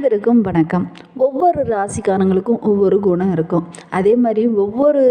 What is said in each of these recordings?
அனைவருக்கும் வணக்கம். ஒவ்வொரு ராசிக்காரங்களுக்கும் ஒவ்வொரு குணம் இருக்கும். அதே மாதிரி ஒவ்வொரு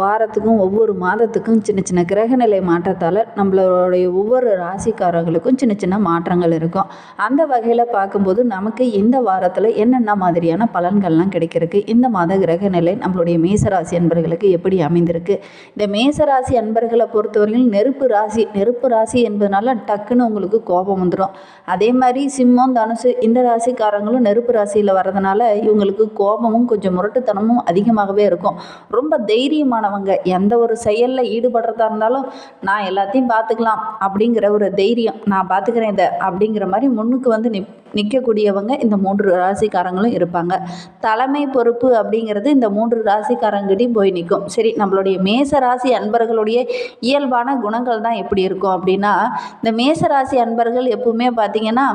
வாரத்துக்கும் ஒவ்வொரு மாதத்துக்கும் சின்ன சின்ன கிரகநிலை மாற்றத்தால் நம்மளுடைய ஒவ்வொரு ராசிக்காரங்களுக்கும் சின்ன சின்ன மாற்றங்கள் இருக்கும். அந்த வகையில் பார்க்கும்போது நமக்கு இந்த வாரத்தில் என்னென்ன மாதிரியான பலன்கள்லாம் கிடைக்கிறதுக்கு இந்த மாத கிரகநிலை நம்மளுடைய மேசராசி அன்பர்களுக்கு எப்படி அமைந்திருக்கு? இந்த மேசராசி அன்பர்களை பொறுத்தவரையில் நெருப்பு ராசி நெருப்பு ராசி என்பதனால டக்குன்னு உங்களுக்கு கோபம் வந்துடும் அதே மாதிரி சிம்மம் தனுசு இந்த ராசிக்காரங்களும் நெருப்பு ராசியில் வர்றதுனால இவங்களுக்கு கோபமும் கொஞ்சம் முரட்டுத்தனமும் அதிகமாகவே இருக்கும். ரொம்ப தைரியமானவங்க. எந்த ஒரு செயலில் ஈடுபடுறதா இருந்தாலும் நான் எல்லாத்தையும் பார்த்துக்கலாம் அப்படிங்கிற ஒரு தைரியம். நான் பார்த்துக்கிறேன் இதை அப்படிங்கிற மாதிரி முன்னுக்கு வந்து நிப் நிற்கக்கூடியவங்க இந்த மூன்று ராசிக்காரங்களும் இருப்பாங்க. தலைமை பொறுப்பு அப்படிங்கிறது இந்த மூன்று ராசிக்காரங்கிட்டையும் போய் நிற்கும் சரி நம்மளுடைய மேச ராசி அன்பர்களுடைய இயல்பான குணங்கள் தான் எப்படி இருக்கும் அப்படின்னா இந்த மேச ராசி அன்பர்கள் எப்பவுமே பார்த்தீங்கன்னா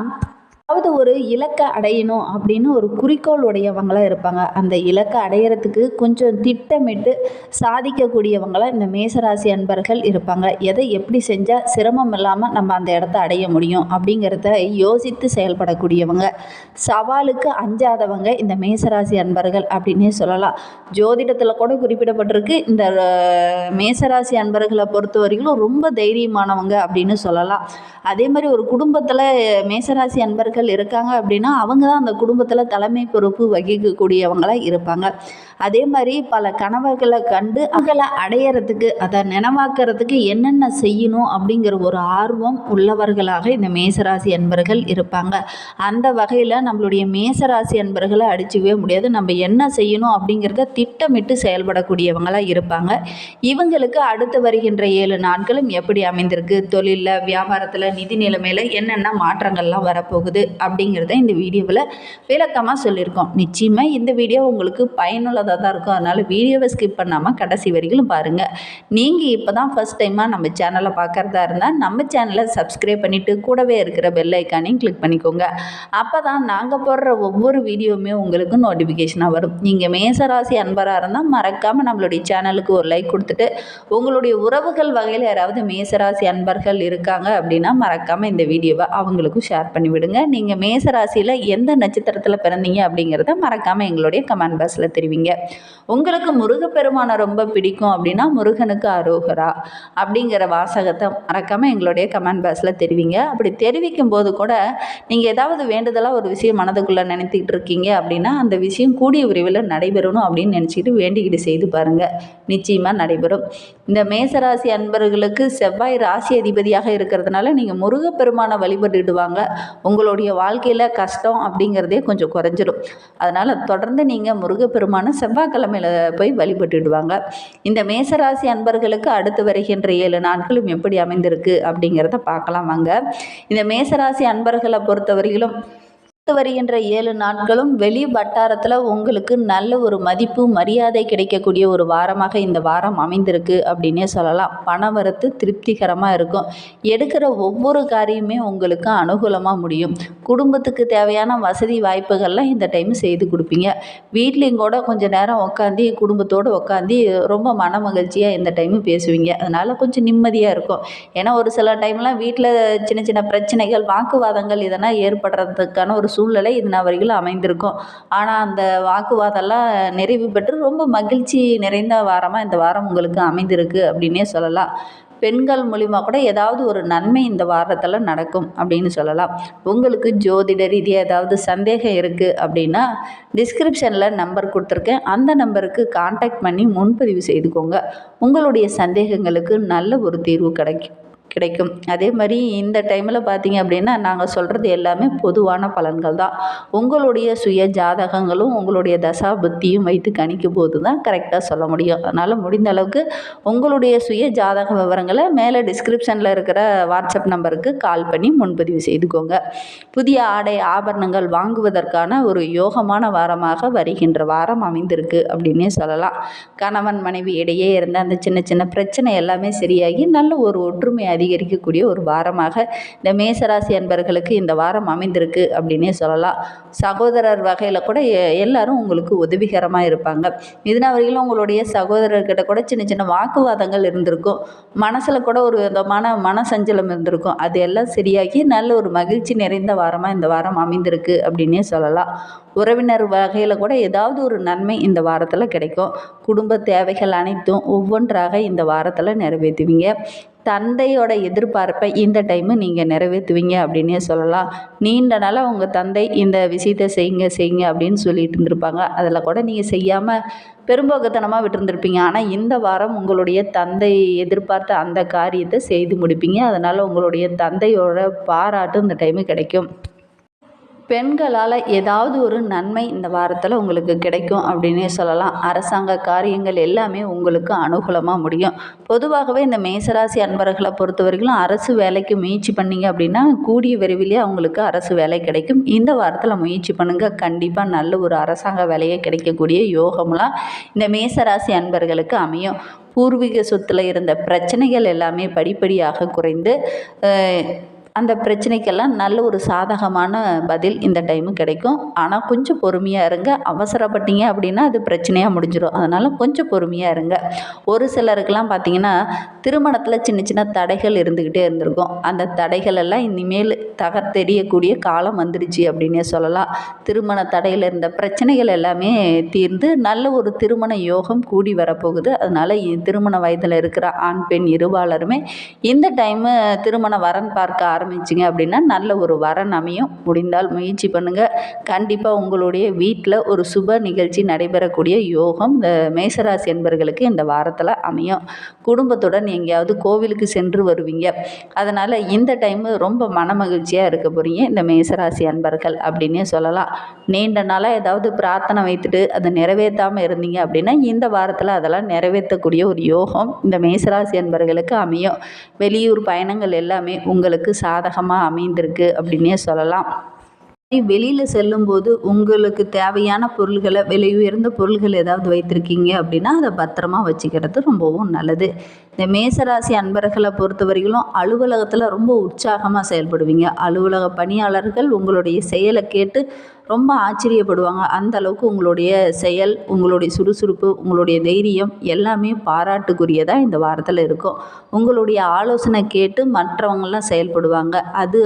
அதாவது ஒரு இலக்கை அடையணும் அப்படின்னு ஒரு குறிக்கோள் உடையவங்களாக இருப்பாங்க. அந்த இலக்கை அடையிறதுக்கு கொஞ்சம் திட்டமிட்டு சாதிக்கக்கூடியவங்களாக இந்த மேசராசி அன்பர்கள் இருப்பாங்க. எதை எப்படி செஞ்சால் சிரமம் இல்லாமல் நம்ம அந்த இடத்த அடைய முடியும் அப்படிங்கிறத யோசித்து செயல்படக்கூடியவங்க. சவாலுக்கு அஞ்சாதவங்க இந்த மேசராசி அன்பர்கள் அப்படின்னே சொல்லலாம். ஜோதிடத்தில் கூட குறிப்பிடப்பட்டிருக்கு. இந்த மேசராசி அன்பர்களை பொறுத்த வரைக்கும் ரொம்ப தைரியமானவங்க அப்படின்னு சொல்லலாம். அதே மாதிரி ஒரு குடும்பத்தில் மேசராசி அன்பர்கள் இருக்காங்க அப்படின்னா அவங்க தான் அந்த குடும்பத்தில் தலைமை பொறுப்பு வகிக்கக்கூடியவங்களாக இருப்பாங்க. அதே மாதிரி பல கணவர்களை கண்டு அவங்களை அடையிறதுக்கு அதை நினைவாக்கிறதுக்கு என்னென்ன செய்யணும் அப்படிங்கிற ஒரு ஆர்வம் உள்ளவர்களாக இந்த மேசராசி அன்பர்கள் இருப்பாங்க. அந்த வகையில் நம்மளுடைய மேசராசி அன்பர்களை அடிச்சுக்கவே முடியாது. நம்ம என்ன செய்யணும் அப்படிங்கிறத திட்டமிட்டு செயல்படக்கூடியவங்களாக இருப்பாங்க. இவங்களுக்கு அடுத்து வருகின்ற ஏழு நாட்களும் எப்படி அமைந்திருக்கு? தொழிலில் வியாபாரத்தில் நிதி நிலைமையில் என்னென்ன மாற்றங்கள்லாம் வரப்போகுது? அப்படிங்கிறத இந்த வீடியோவில் விளக்கமாக சொல்லியிருக்கோம். நிச்சயமாக இந்த வீடியோ உங்களுக்கு பயனுள்ளதாக தான் இருக்கும். அதனால் வீடியோவை ஸ்கிப் பண்ணாமல் கடைசி வரைக்கும் பாருங்கள் நீங்கள் இப்போ தான் ஃபஸ்ட் டைமாக நம்ம சேனலை பார்க்குறதா இருந்தால் நம்ம சேனலை சப்ஸ்கிரைப் பண்ணிவிட்டு கூடவே இருக்கிற பெல் ஐக்கானையும் கிளிக் பண்ணிக்கோங்க. அப்போ தான் நாங்கள் போடுற ஒவ்வொரு வீடியோவுமே உங்களுக்கு நோட்டிஃபிகேஷனாக வரும். நீங்கள் மேசராசி அன்பராக இருந்தால் மறக்காமல் நம்மளுடைய சேனலுக்கு ஒரு லைக் கொடுத்துட்டு உங்களுடைய உறவுகள் வகையில் யாராவது மேசராசி அன்பர்கள் இருக்காங்க அப்படின்னா மறக்காமல் இந்த வீடியோவை அவங்களுக்கும் ஷேர் பண்ணிவிடுங்க. நீங்கள் மேசராசியில் எந்த நட்சத்திரத்தில் பிறந்தீங்க அப்படிங்கிறத மறக்காமல் எங்களுடைய கமெண்ட் பாக்ஸில் தெரிவிங்க. உங்களுக்கு முருகப்பெருமானை ரொம்ப பிடிக்கும் அப்படின்னா முருகனுக்கு அரோகரா அப்படிங்கிற வாசகத்தை மறக்காமல் எங்களுடைய கமெண்ட் பாக்ஸில் தெரிவிங்க. அப்படி தெரிவிக்கும் போது கூட நீங்கள் ஏதாவது வேண்டுதலாக ஒரு விஷயம் மனதுக்குள்ளே நினைத்துக்கிட்டு இருக்கீங்க அப்படின்னா அந்த விஷயம் கூடிய விரைவில் நடைபெறணும் அப்படின்னு நினச்சிக்கிட்டு வேண்டிக்கிட்டு செய்து பாருங்கள் நிச்சயமாக நடைபெறும். இந்த மேசராசி அன்பர்களுக்கு செவ்வாய் ராசி அதிபதியாக இருக்கிறதுனால நீங்கள் முருகப்பெருமானை வழிபட்டுடுவாங்க. உங்களுடைய வாழ்க்கையில் கஷ்டம் அப்படிங்கிறதே கொஞ்சம் குறைஞ்சிடும் அதனால் தொடர்ந்து நீங்கள் முருகப்பெருமானை செவ்வாய்க்கிழமையில் போய் வழிபட்டுடுவாங்க. இந்த மேசராசி அன்பர்களுக்கு அடுத்து வருகின்ற ஏழு நாட்களும் எப்படி அமைந்திருக்கு அப்படிங்கிறத பார்க்கலாம் வாங்க. இந்த மேசராசி அன்பர்களை பொறுத்தவரையிலும் அடுத்து வருகின்ற ஏழு நாட்களும் வெளி வட்டாரத்தில் உங்களுக்கு நல்ல ஒரு மதிப்பு மரியாதை கிடைக்கக்கூடிய ஒரு வாரமாக இந்த வாரம் அமைந்திருக்கு அப்படின்னே சொல்லலாம். பண வரத்து திருப்திகரமாக இருக்கும். எடுக்கிற ஒவ்வொரு காரியமே உங்களுக்கு அனுகூலமாக முடியும். குடும்பத்துக்கு தேவையான வசதி வாய்ப்புகள்லாம் இந்த டைம் செய்து கொடுப்பீங்க. வீட்லேயும் கூட கொஞ்சம் நேரம் உட்காந்து குடும்பத்தோடு உட்காந்து ரொம்ப மன மகிழ்ச்சியாக இந்த டைம் பேசுவீங்க. அதனால் கொஞ்சம் நிம்மதியாக இருக்கும். ஏன்னா ஒரு சில டைம்லாம் வீட்டில் சின்ன சின்ன பிரச்சனைகள் வாக்குவாதங்கள் இதெல்லாம் ஏற்படுறதுக்கான ஒரு சூழ்நிலை இது நான் வரைக்கும் அமைந்திருக்கும். ஆனால் அந்த வாக்குவாதம்லாம் நிறைவு பெற்று ரொம்ப மகிழ்ச்சி நிறைந்த வாரமாக இந்த வாரம் உங்களுக்கு அமைந்திருக்கு அப்படின்னே சொல்லலாம். பெண்கள் மூலிமா கூட ஏதாவது ஒரு நன்மை இந்த வாரத்தில் நடக்கும் அப்படின்னு சொல்லலாம். உங்களுக்கு ஜோதிட ரீதியாக ஏதாவது சந்தேகம் இருக்குது அப்படின்னா டிஸ்கிரிப்ஷனில் நம்பர் கொடுத்துருக்கேன். அந்த நம்பருக்கு காண்டாக்ட் பண்ணி முன்பதிவு செய்துக்கோங்க. உங்களுடைய சந்தேகங்களுக்கு நல்ல ஒரு தீர்வு கிடைக்கும். கிடைக்கும். அதே மாதிரி இந்த டைமில் பார்த்தீங்க அப்படின்னா நாங்கள் சொல்கிறது எல்லாமே பொதுவான பலன்கள் தான். உங்களுடைய சுய ஜாதகங்களும் உங்களுடைய தசா புத்தியும் வைத்து கணிக்கும் போது தான் கரெக்டாக சொல்ல முடியும். அதனால் முடிந்த அளவுக்கு உங்களுடைய சுய ஜாதக விவரங்களை மேலே டிஸ்கிரிப்ஷனில் இருக்கிற வாட்ஸ்அப் நம்பருக்கு கால் பண்ணி முன்பதிவு செய்துக்கோங்க. புதிய ஆடை ஆபரணங்கள் வாங்குவதற்கான ஒரு யோகமான வாரமாக வருகின்ற வாரம் அமைந்திருக்கு அப்படின்னே சொல்லலாம். கணவன் மனைவி இடையே இருந்த அந்த சின்ன சின்ன பிரச்சனை எல்லாமே சரியாகி நல்ல ஒரு ஒற்றுமை அதிகரிக்கக்கூடிய ஒரு வாரமாக இந்த மேசராசி அன்பர்களுக்கு இந்த வாரம் அமைந்திருக்கு அப்படின்னே சொல்லலாம். சகோதரர் வகையில் கூட எ- எல்லாரும் உங்களுக்கு உதவிகரமாக இருப்பாங்க. இதனால் வரையிலும் உங்களுடைய சகோதரர்கிட்ட கூட சின்ன சின்ன வாக்குவாதங்கள் இருந்திருக்கும். மனசில் கூட ஒரு விதமான மனசஞ்சலம் இருந்திருக்கும். அது எல்லாம் சரியாகி நல்ல ஒரு மகிழ்ச்சி நிறைந்த வாரமாக இந்த வாரம் அமைந்திருக்கு அப்படின்னே சொல்லலாம். உறவினர் வகையில் கூட ஏதாவது ஒரு நன்மை இந்த வாரத்தில் கிடைக்கும். குடும்ப தேவைகள் அனைத்தும் ஒவ்வொன்றாக இந்த வாரத்தில் நிறைவேற்றுவீங்க. தந்தையோட எதிர்பார்ப்பை இந்த டைமு நீங்கள் நிறைவேற்றுவீங்க அப்படின்னே சொல்லலாம். நீண்ட நாளாக உங்கள் தந்தை இந்த விஷயத்தை செய்யுங்க செய்யுங்க அப்படின்னு சொல்லிட்டு இருந்திருப்பாங்க. அதில் கூட நீங்கள் செய்யாமல் பெரும்போக்குத்தனமாக விட்டுருந்துருப்பீங்க. ஆனால் இந்த வாரம் உங்களுடைய தந்தை எதிர்பார்த்த அந்த காரியத்தை செய்து முடிப்பீங்க. அதனால் உங்களுடைய தந்தையோட பாராட்டும் இந்த டைமு கிடைக்கும். பெண்களால் ஏதாவது ஒரு நன்மை இந்த வாரத்தில் உங்களுக்கு கிடைக்கும் அப்படின்னே சொல்லலாம். அரசாங்க காரியங்கள் எல்லாமே உங்களுக்கு அனுகூலமாக முடியும். பொதுவாகவே இந்த மேசராசி அன்பர்களை பொறுத்தவரைக்கும் அரசு வேலைக்கு முயற்சி பண்ணீங்க அப்படின்னா கூடிய விரைவிலேயே அவங்களுக்கு அரசு வேலை கிடைக்கும். இந்த வாரத்தில் முயற்சி பண்ணுங்கள் கண்டிப்பாக நல்ல ஒரு அரசாங்க வேலையை கிடைக்கக்கூடிய யோகம்லாம் இந்த மேசராசி அன்பர்களுக்கு அமையும். பூர்வீக சொத்தில் இருந்த பிரச்சனைகள் எல்லாமே படிப்படியாக குறைந்து அந்த பிரச்சனைக்கெல்லாம் நல்ல ஒரு சாதகமான பதில் இந்த டைமு கிடைக்கும். ஆனால் கொஞ்சம் பொறுமையாக இருங்க. அவசரப்பட்டீங்க அப்படின்னா அது பிரச்சனையாக முடிஞ்சிடும் அதனால் கொஞ்சம் பொறுமையாக இருங்க. ஒரு சிலருக்கெல்லாம் பார்த்தீங்கன்னா திருமணத்தில் சின்ன சின்ன தடைகள் இருந்துக்கிட்டே இருந்திருக்கும். அந்த தடைகள் எல்லாம் இனிமேல் தகர்த்தெறியக்கூடிய காலம் வந்துடுச்சு அப்படின்னே சொல்லலாம். திருமண தடையில் இருந்த பிரச்சனைகள் எல்லாமே தீர்ந்து நல்ல ஒரு திருமண யோகம் கூடி வரப்போகுது. அதனால் திருமண வயதில் இருக்கிற ஆண் பெண் இருபாலருமே இந்த டைமு திருமண வரன் பார்க்க ஆரம்பிச்சிங்க அப்படின்னா நல்ல ஒரு வரன் அமையும் முடிந்தால் முயற்சி பண்ணுங்கள் கண்டிப்பாக உங்களுடைய வீட்டில் ஒரு சுப நிகழ்ச்சி நடைபெறக்கூடிய யோகம் இந்த மேசராசி என்பர்களுக்கு இந்த வாரத்தில் அமையும். குடும்பத்துடன் எங்கேயாவது கோவிலுக்கு சென்று வருவீங்க. அதனால் இந்த டைமு ரொம்ப மனமகிழ்ச்சியாக இருக்க போகிறீங்க இந்த மேசராசி அன்பர்கள் அப்படின்னே சொல்லலாம். நீண்ட நாளாக ஏதாவது பிரார்த்தனை வைத்துட்டு அதை நிறைவேற்றாமல் இருந்தீங்க அப்படின்னா இந்த வாரத்தில் அதெல்லாம் நிறைவேற்றக்கூடிய ஒரு யோகம் இந்த மேசராசி அன்பர்களுக்கு அமையும். வெளியூர் பயணங்கள் எல்லாமே உங்களுக்கு சாதகமாக அமைந்திருக்கு அப்படின்னே சொல்லலாம். வெளியில் செல்லும்போது உங்களுக்கு தேவையான பொருள்களை விலை உயர்ந்த பொருள்கள் ஏதாவது வைத்திருக்கீங்க அப்படின்னா அதை பத்திரமா வச்சுக்கிறது ரொம்பவும் நல்லது. இந்த மேசராசி அன்பர்களை பொறுத்த வரையிலும் அலுவலகத்தில் ரொம்ப உற்சாகமாக செயல்படுவீங்க. அலுவலக பணியாளர்கள் உங்களுடைய செயலை கேட்டு ரொம்ப ஆச்சரியப்படுவாங்க. அந்த அளவுக்கு உங்களுடைய செயல் உங்களுடைய சுறுசுறுப்பு உங்களுடைய தைரியம் எல்லாமே பாராட்டுக்குரியதாக இந்த வாரத்தில் இருக்கும். உங்களுடைய ஆலோசனை கேட்டு மற்றவங்கெல்லாம் செயல்படுவாங்க. அது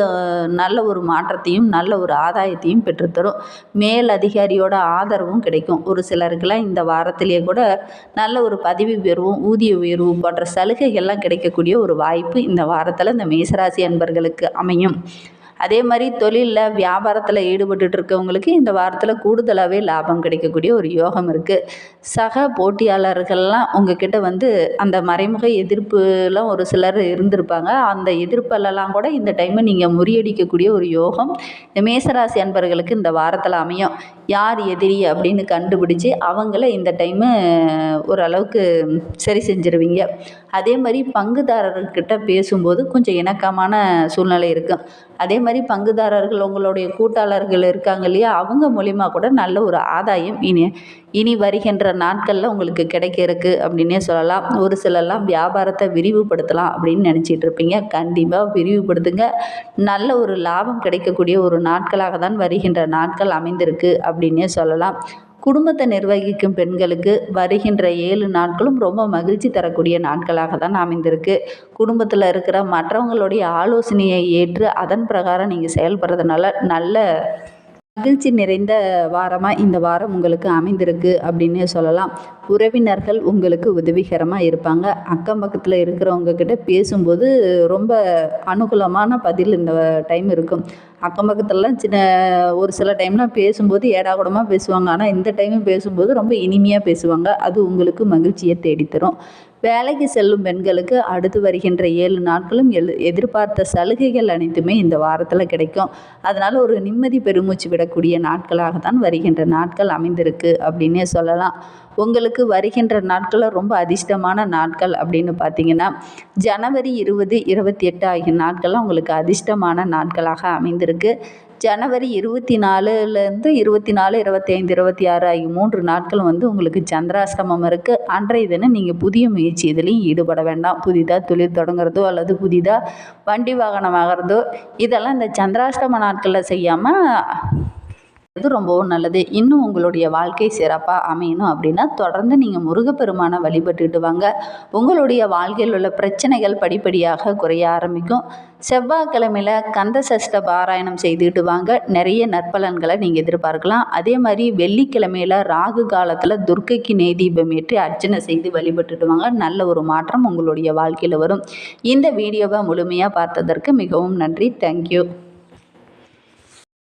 நல்ல ஒரு மாற்றத்தையும் நல்ல ஒரு ஆதாயத்தையும் பெற்றுத்தரும். மேல் அதிகாரியோட ஆதரவும் கிடைக்கும். ஒரு சிலருக்கெல்லாம் இந்த வாரத்திலேயே கூட நல்ல ஒரு பதவி உயர்வும் ஊதிய உயர்வு போன்ற சலுகைகள்லாம் கிடைக்கக்கூடிய ஒரு வாய்ப்பு இந்த வாரத்தில் இந்த மேசராசி அன்பர்களுக்கு அமையும். அதே மாதிரி தொழிலில் வியாபாரத்தில் ஈடுபட்டு இருக்கவங்களுக்கு இந்த வாரத்தில் கூடுதலாகவே லாபம் கிடைக்கக்கூடிய ஒரு யோகம் இருக்குது சக போட்டியாளர்கள்லாம் உங்ககிட்ட வந்து அந்த மறைமுக எதிர்ப்புலாம் ஒரு சிலர் இருந்திருப்பாங்க. அந்த எதிர்ப்பெல்லாம் கூட இந்த டைமை நீங்கள் முறியடிக்கக்கூடிய ஒரு யோகம். இந்த மேசராசி அன்பர்களுக்கு இந்த வாரத்தில் அமையும். யார் எதிரி அப்படின்னு கண்டுபிடிச்சி அவங்கள இந்த டைமு ஓரளவுக்கு சரி செஞ்சிருவீங்க. அதே மாதிரி பங்குதாரர்கிட்ட பேசும்போது கொஞ்சம் இணக்கமான சூழ்நிலை இருக்கும் அதே மாதிரி பங்குதாரர்கள் உங்களுடைய கூட்டாளர்கள் இருக்காங்க இல்லையா? அவங்க மூலிமா கூட நல்ல ஒரு ஆதாயம் இனி இனி வருகின்ற நாட்களில் உங்களுக்கு கிடைக்க இருக்கு அப்படின்னே சொல்லலாம். ஒரு சிலர்லாம் வியாபாரத்தை விரிவுபடுத்தலாம் அப்படின்னு நினச்சிட்டு இருப்பீங்க. கண்டிப்பாக விரிவுபடுத்துங்க. நல்ல ஒரு லாபம் கிடைக்கக்கூடிய ஒரு நாட்களாக தான் வருகின்ற நாட்கள் அமைந்திருக்கு அப்படின்னு அப்படின்னே சொல்லலாம். குடும்பத்தை நிர்வகிக்கும் பெண்களுக்கு வருகின்ற ஏழு நாட்களும் ரொம்ப மகிழ்ச்சி தரக்கூடிய நாட்களாக தான் அமைந்திருக்கு. குடும்பத்தில் இருக்கிற மற்றவங்களுடைய ஆலோசனையை ஏற்று அதன் பிரகாரம் நீங்கள் செயல்படுறதுனால நல்ல மகிழ்ச்சி நிறைந்த வாரமாக இந்த வாரம் உங்களுக்கு அமைந்திருக்கு அப்படின்னே சொல்லலாம். உறவினர்கள் உங்களுக்கு உதவிகரமாக இருப்பாங்க. அக்கம் பக்கத்தில் இருக்கிறவங்க கிட்ட பேசும்போது ரொம்ப அனுகூலமான பதில் இந்த டைம் இருக்கும். அக்கம் பக்கத்துலலாம் சின்ன ஒரு சில டைம்லாம் பேசும்போது ஏடாகூடமாக பேசுவாங்க. ஆனால் இந்த டைம் பேசும்போது ரொம்ப இனிமையாக பேசுவாங்க. அது உங்களுக்கு மகிழ்ச்சியை தேடித்தரும். வேலைக்கு செல்லும் பெண்களுக்கு அடுத்து வருகின்ற ஏழு நாட்களும் எதிர்பார்த்த சலுகைகள் அனைத்துமே இந்த வாரத்தில் கிடைக்கும். அதனால் ஒரு நிம்மதி பெருமூச்சு விடக்கூடிய நாட்களாக தான் வருகின்ற நாட்கள் அமைந்திருக்கு அப்படின்னே சொல்லலாம். உங்களுக்கு வருகின்ற நாட்களில் ரொம்ப அதிர்ஷ்டமான நாட்கள் அப்படின்னு பார்த்தீங்கன்னா ஜனவரி இருபது இருபத்தி எட்டு ஆகிய நாட்கள்லாம் உங்களுக்கு அதிர்ஷ்டமான நாட்களாக அமைந்திருக்கு. ஜனவரி இருபத்தி நாலுலேருந்து இருபத்தி நாலு இருபத்தைந்து இருபத்தி ஆறு ஆகிய மூன்று நாட்கள் வந்து உங்களுக்கு சந்திராஷ்டமம் இருக்குது அன்றைய தினம் நீங்கள் புதிய முயற்சி இதுலேயும் ஈடுபட வேண்டாம். புதிதாக தொழில் தொடங்குறதோ அல்லது புதிதாக வண்டி வாகனம் ஆகிறதோ இதெல்லாம் இந்த சந்திராஷ்டம நாட்களில் செய்யாமல் இது ரொம்பவும் நல்லது. இன்னும் உங்களுடைய வாழ்க்கை சிறப்பாக அமையணும் அப்படின்னா தொடர்ந்து நீங்கள் முருகப்பெருமானை வழிபட்டுட்டு வாங்க. உங்களுடைய வாழ்க்கையில் உள்ள பிரச்சனைகள் படிப்படியாக குறைய ஆரம்பிக்கும். செவ்வாய்க்கிழமையில் கந்த சஷ்ட பாராயணம் செய்துக்கிட்டு வாங்க. நிறைய நற்பலன்களை நீங்கள் எதிர்பார்க்கலாம். அதே மாதிரி வெள்ளிக்கிழமையில் ராகு காலத்தில் துர்க்கைக்கு நெய் தீபம் ஏற்றி அர்ச்சனை செய்து வழிபட்டுட்டு வாங்க. நல்ல ஒரு மாற்றம் உங்களுடைய வாழ்க்கையில் வரும். இந்த வீடியோவை முழுமையாக பார்த்ததற்கு மிகவும் நன்றி. தேங்க்யூ